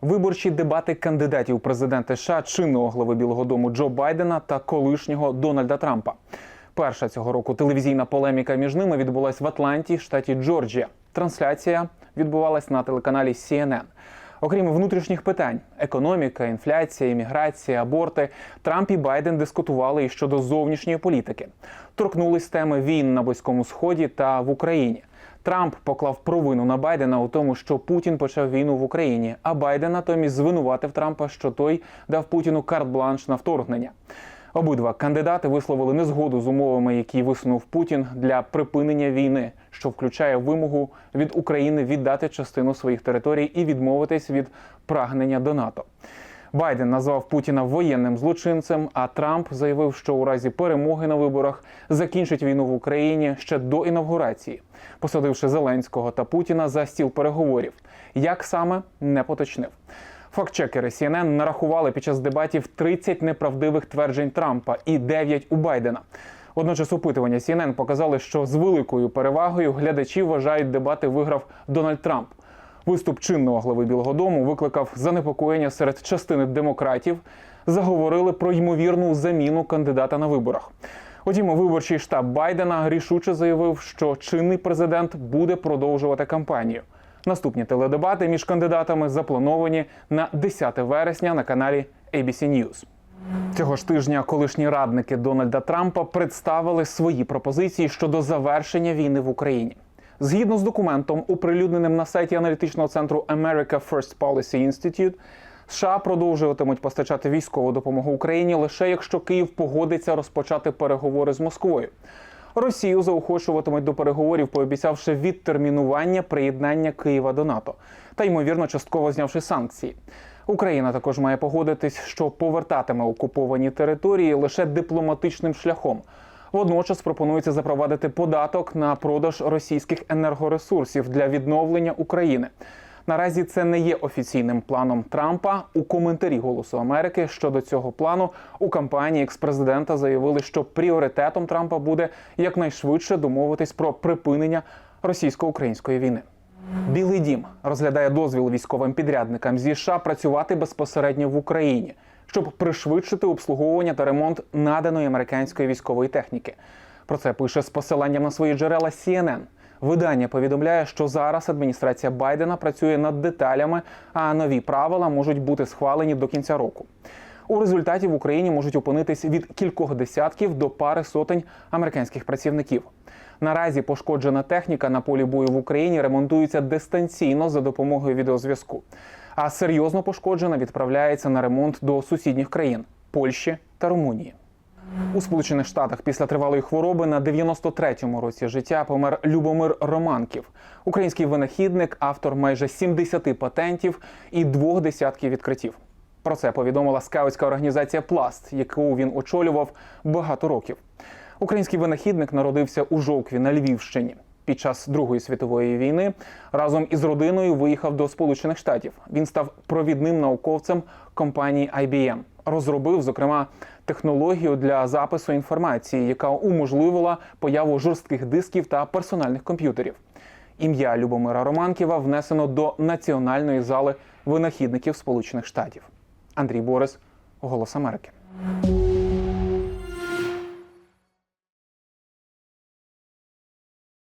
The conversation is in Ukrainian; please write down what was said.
Виборчі дебати кандидатів президенти США, чинного глави Білого Дому Джо Байдена та колишнього Дональда Трампа. Перша цього року телевізійна полеміка між ними відбулась в Атланті, штаті Джорджія. Трансляція відбувалась на телеканалі CNN. Окрім внутрішніх питань економіка, інфляція, імміграція, аборти, Трамп і Байден дискутували і щодо зовнішньої політики. Торкнулись теми війн на Близькому Сході та в Україні. Трамп поклав провину на Байдена у тому, що Путін почав війну в Україні, а Байден натомість звинуватив Трампа, що той дав Путіну карт-бланш на вторгнення. Обидва кандидати висловили незгоду з умовами, які висунув Путін для припинення війни, що включає вимогу від України віддати частину своїх територій і відмовитись від прагнення до НАТО. Байден назвав Путіна воєнним злочинцем, а Трамп заявив, що у разі перемоги на виборах закінчить війну в Україні ще до інавгурації, посадивши Зеленського та Путіна за стіл переговорів. Як саме не поточнив. Фактчекери CNN нарахували під час дебатів 30 неправдивих тверджень Трампа і 9 у Байдена. Водночас опитування CNN показали, що з великою перевагою глядачі вважають, дебати виграв Дональд Трамп. Виступ чинного глави Білого Дому викликав занепокоєння серед частини демократів. Заговорили про ймовірну заміну кандидата на виборах. Утім, виборчий штаб Байдена рішуче заявив, що чинний президент буде продовжувати кампанію. Наступні теледебати між кандидатами заплановані на 10 вересня на каналі ABC News. Цього ж тижня колишні радники Дональда Трампа представили свої пропозиції щодо завершення війни в Україні. Згідно з документом, оприлюдненим на сайті аналітичного центру America First Policy Institute, США продовжуватимуть постачати військову допомогу Україні лише якщо Київ погодиться розпочати переговори з Москвою. Росію заохочуватимуть до переговорів, пообіцявши відтермінування приєднання Києва до НАТО та ймовірно частково знявши санкції. Україна також має погодитись, що повертатиме окуповані території лише дипломатичним шляхом. Водночас пропонується запровадити податок на продаж російських енергоресурсів для відновлення України. Наразі це не є офіційним планом Трампа. У коментарі Голосу Америки щодо цього плану у кампанії експрезидента заявили, що пріоритетом Трампа буде якнайшвидше домовитись про припинення російсько-української війни. Білий дім розглядає дозвіл військовим підрядникам зі США працювати безпосередньо в Україні, щоб пришвидшити обслуговування та ремонт наданої американської військової техніки. Про це пише з посиланням на свої джерела CNN. Видання повідомляє, що зараз адміністрація Байдена працює над деталями, а нові правила можуть бути схвалені до кінця року. У результаті в Україні можуть опинитись від кількох десятків до пари сотень американських працівників. Наразі пошкоджена техніка на полі бою в Україні ремонтується дистанційно за допомогою відеозв'язку. А серйозно пошкоджена відправляється на ремонт до сусідніх країн Польщі та Румунії. У Сполучених Штатах після тривалої хвороби на 93-му році життя помер Любомир Романків, український винахідник, автор майже 70 патентів і двох десятків відкриттів. Про це повідомила скаутська організація Пласт, яку він очолював багато років. Український винахідник народився у Жовкві на Львівщині. Під час Другої світової війни разом із родиною виїхав до Сполучених Штатів. Він став провідним науковцем компанії IBM. Розробив, зокрема, технологію для запису інформації, яка уможливила появу жорстких дисків та персональних комп'ютерів. Ім'я Любомира Романківа внесено до Національної зали винахідників Сполучених Штатів. Андрій Борис, Голос Америки.